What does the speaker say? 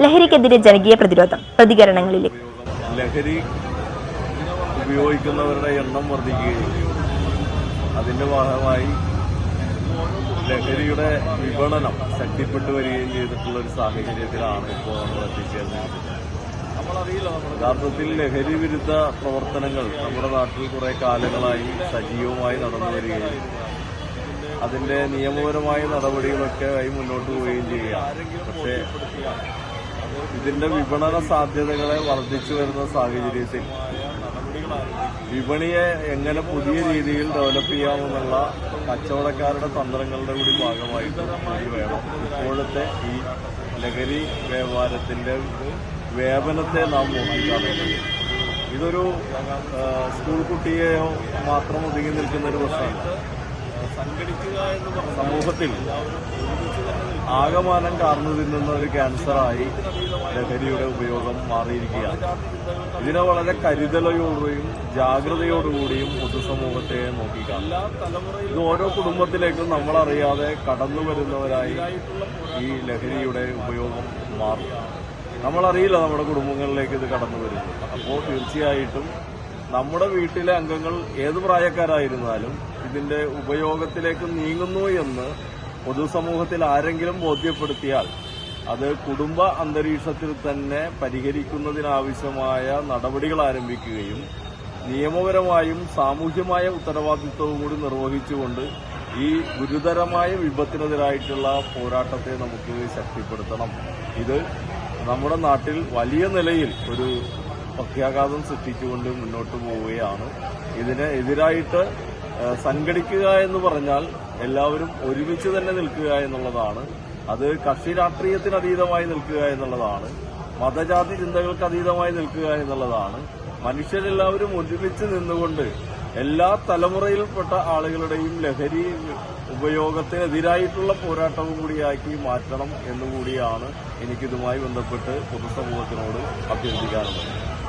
ലഹരിക്കെതിരെ ജനകീയ പ്രതിരോധം പ്രതികരണങ്ങളിലേക്ക് ലഹരി ഉപയോഗിക്കുന്നവരുടെ എണ്ണം വർദ്ധിക്കുകയും അതിന്റെ ഭാഗമായി ലഹരിയുടെ വിപണനം ശക്തിപ്പെട്ടു വരികയും ചെയ്തിട്ടുള്ള ഒരു സാഹചര്യത്തിലാണ് ഇപ്പോൾ നമ്മൾ എത്തിച്ചേർന്നത്. യഥാർത്ഥത്തിൽ ലഹരി വിരുദ്ധ പ്രവർത്തനങ്ങൾ നമ്മുടെ നാട്ടിൽ കുറെ കാലങ്ങളായി സജീവമായി നടന്നു വരികയും അതിന്റെ നിയമപരമായ നടപടികളൊക്കെ ആയി മുന്നോട്ട് പോവുകയും ചെയ്യുക പക്ഷേ ഇതിന്റെ വിപണന സാധ്യതകളെ വർദ്ധിച്ചു വരുന്ന സാഹചര്യത്തിൽ വിപണിയെ എങ്ങനെ പുതിയ രീതിയിൽ ഡെവലപ്പ് ചെയ്യാമെന്നുള്ള കച്ചവടക്കാരുടെ തന്ത്രങ്ങളുടെ കൂടി ഭാഗമായിട്ട് കൂടി വേണം. ഇപ്പോഴത്തെ ഈ ലഹരി വ്യാപാരത്തിന്റെ വ്യാപനത്തെ നാം നോക്കിക്കാണുന്നത്. ഇതൊരു സ്കൂൾ കുട്ടിയെയോ മാത്രം ഒതുങ്ങി നിൽക്കുന്ന ഒരു പ്രശ്നമല്ല സമൂഹത്തിൽ ആകമാനം കാർന്നു തിന്നുന്ന ഒരു ക്യാൻസറായി ലഹരിയുടെ ഉപയോഗം മാറിയിരിക്കുകയാണ്. ഇതിനെ വളരെ കരുതലോടുകൂടിയും ജാഗ്രതയോടുകൂടിയും പൊതുസമൂഹത്തെ നോക്കിക്കാണും ഇത് ഓരോ കുടുംബത്തിലേക്കും നമ്മളറിയാതെ കടന്നു വരുന്നവരായി ഈ ലഹരിയുടെ ഉപയോഗം മാറും. നമ്മളറിയില്ല നമ്മുടെ കുടുംബങ്ങളിലേക്ക് ഇത് കടന്നു വരുന്നത്. അപ്പോൾ തീർച്ചയായിട്ടും നമ്മുടെ വീട്ടിലെ അംഗങ്ങൾ ഏത് പ്രായക്കാരായിരുന്നാലും ഇതിന്റെ ഉപയോഗത്തിലേക്ക് നീങ്ങുന്നു എന്ന് പൊതുസമൂഹത്തിൽ ആരെങ്കിലും ബോധ്യപ്പെടുത്തിയാൽ അത് കുടുംബ അന്തരീക്ഷത്തിൽ തന്നെ പരിഹരിക്കുന്നതിനാവശ്യമായ നടപടികൾ ആരംഭിക്കുകയും നിയമപരമായും സാമൂഹ്യമായ ഉത്തരവാദിത്വവും കൂടി നിർവഹിച്ചുകൊണ്ട് ഈ ഗുരുതരമായ വിപത്തിനെതിരായിട്ടുള്ള പോരാട്ടത്തെ നമുക്ക് ശക്തിപ്പെടുത്തണം. ഇത് നമ്മുടെ നാട്ടിൽ വലിയ നിലയിൽ ഒരു പ്രത്യാഘാതം സൃഷ്ടിച്ചുകൊണ്ട് മുന്നോട്ട് പോവുകയാണ്. ഇതിന് എതിരായിട്ട് ഏഹ്, സംഘടിക്കുക എന്ന് പറഞ്ഞാൽ എല്ലാവരും ഒരുമിച്ച് തന്നെ നിൽക്കുക എന്നുള്ളതാണ്. അത് കക്ഷി രാഷ്ട്രീയത്തിന് അതീതമായി നിൽക്കുക എന്നുള്ളതാണ്. മതജാതി ചിന്തകൾക്ക് അതീതമായി നിൽക്കുക എന്നുള്ളതാണ്. മനുഷ്യരെല്ലാവരും ഒരുമിച്ച് നിന്നുകൊണ്ട് എല്ലാ തലമുറയിൽപ്പെട്ട ആളുകളുടെയും ലഹരി ഉപയോഗത്തിനെതിരായിട്ടുള്ള പോരാട്ടവും കൂടിയാക്കി മാറ്റണം എന്നുകൂടിയാണ് എനിക്കിതുമായി ബന്ധപ്പെട്ട് പൊതുസമൂഹത്തിനോട് അഭ്യർത്ഥിക്കാനുള്ളത്.